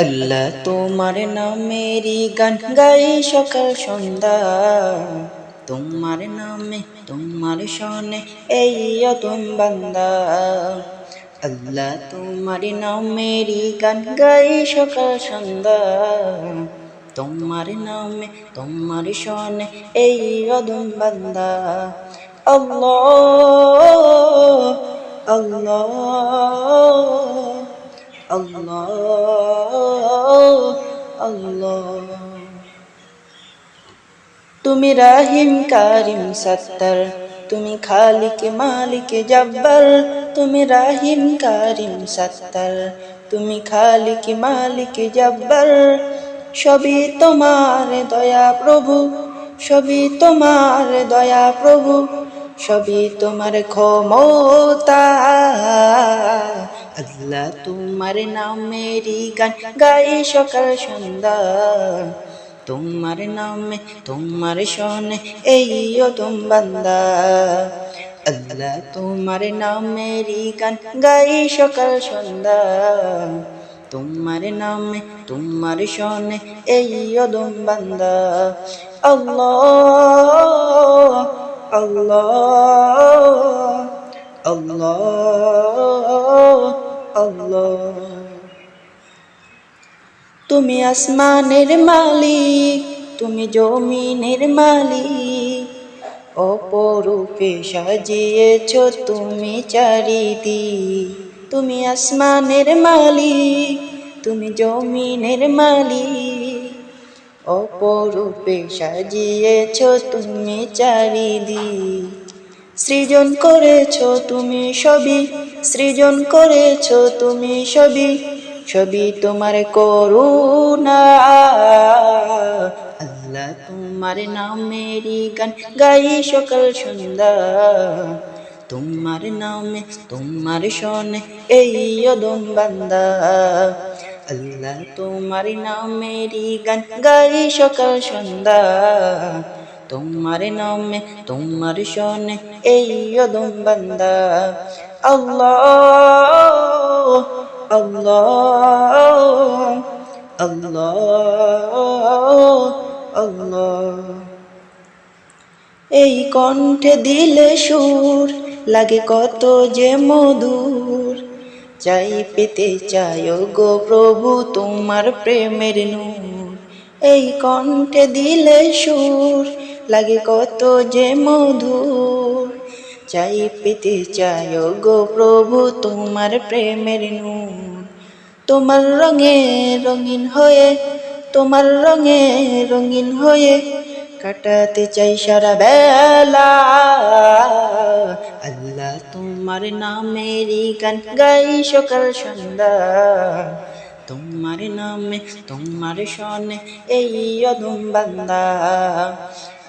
আল্লাহ তোমার নামেরই গান গাই সকাল সন্ধ্যা। তোমার নামে, তোমার শোনে এই অতম বান্দা। আল্লাহ তোমার নামেরই গান গাই সকাল সন্ধ্যা। তোমার নামে, তোমার শোনে এই অদম বান্দা। আল্লাহ আল্লাহ। তুমি রাহিম, কারিম, সত্তর। তুমি খালিক, মালিক, জব্বর। তুমি রাহিম, কারিম, সত্তর। তুমি খালিক, মালিক, জব্বর। সবই তোমার দয়া প্রভু, সবই তোমার দয়া প্রভু, সবই তোমার ক্ষমতা। আল্লাহ তোমার নামেরই গান গাই সকাল সন্ধ্যা। তোমার নামে, তোমার শোনে এই তুম বান্দা। আল্লাহ তোমার নামেরই গান গাই সকাল সন্ধ্যা। তোমার নামে, তোমার শোনে এই তুম বান্দা। আল্লাহ আল্লাহ আল্লাহ। আল্লাহ। তুমি আসমানের মালিক, তুমি জমিনের মালিক। অপরূপে সাজিয়েছ তুমি চারিদিক। তুমি আসমানের মালিক, তুমি জমিনের মালিক। অপরূপে সাজিয়েছ তুমি চারিদিক। সৃজন করেছ তুমি সবই, সৃজন করেছ তুমি সবই সবই তোমার করুণা। আল্লাহ তোমার নামেরই গান গাই সকাল সন্ধ্যা। তোমার নামে, তোমার শোনে এই অদম বান্দা। আল্লাহ তোমার নামেরই গান গাই সকাল সন্ধ্যা। তোমার নামে, তোমার শোনে, এই অদম বান্দা। আল্লাহ আল্লাহ আল্লাহ আল্লাহ। এই কণ্ঠে দিলে সুর, লাগে কত যে মধুর। চাই পেতে চাই গো প্রভু তোমার প্রেমের নূর। এই কণ্ঠে দিলে সুর লাগে কত যে মধুর। চাই পেতে চাই গো প্রভু, তোমার প্রেমের নূর। তোমার রঙে রঙিন হয়ে, তোমার রঙে রঙিন হয়ে কাটাতে চাই সারা বেলা। আল্লাহ তোমার নামেরই গান গাই সকাল, সন্ধ্যা। তোমার নামে, তোমার শোনে এই অদম বান্দা।